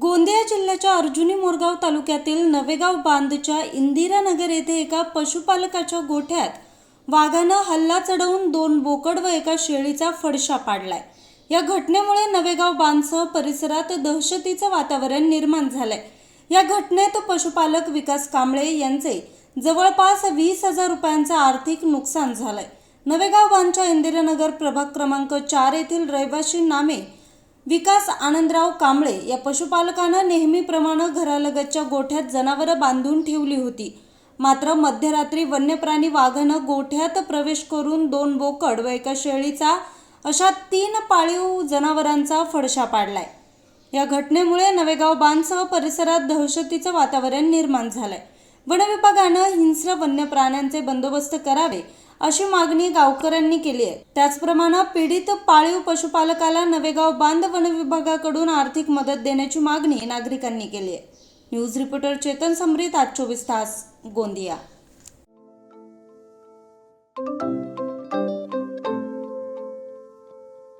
गोंदिया जिल्ह्याच्या अर्जुनी मोरगाव तालुक्यातील नवेगाव बांधच्या इंदिरानगर येथे एका पशुपालकाच्या गोठ्यात वाघानं हल्ला चढवून दोन बोकड व एका शेळीचा फडशा पाडलाय. या घटनेमुळे नवेगाव बांधसह परिसरात दहशतीचं वातावरण निर्माण झालंय. या घटनेत पशुपालक विकास कांबळे यांचे जवळपास वीस हजार रुपयांचं आर्थिक नुकसान झालंय. नवेगाव बांधच्या इंदिरानगर प्रभाग क्रमांक चार येथील रहिवाशी नामे विकास आनंदराव कांबळे या पशुपालकानं नेहमीप्रमाणे घरालगतच्या गोठ्यात जनावरं बांधून ठेवली होती. मात्र मध्यरात्री वन्यप्राणी वाघानं गोठ्यात प्रवेश करून दोन बोकड व एका शेळीचा अशा तीन पाळीव जनावरांचा फडशा पाडलाय. या घटनेमुळे नवेगाव बांधसह परिसरात दहशतीचं वातावरण निर्माण झालंय. वनविभागानं हिंस्र वन्य प्राण्यांचे बंदोबस्त करावे अशी मागणी गावकऱ्यांनी केली आहे. त्याचप्रमाणे पीडित पाळीव पशुपालकाला नवेगाव बांध वन विभागाकडून आर्थिक मदत देण्याची मागणी नागरिकांनी केली आहे. न्यूज रिपोर्टर चेतन समरीत आज चोवीस तास गोंदिया.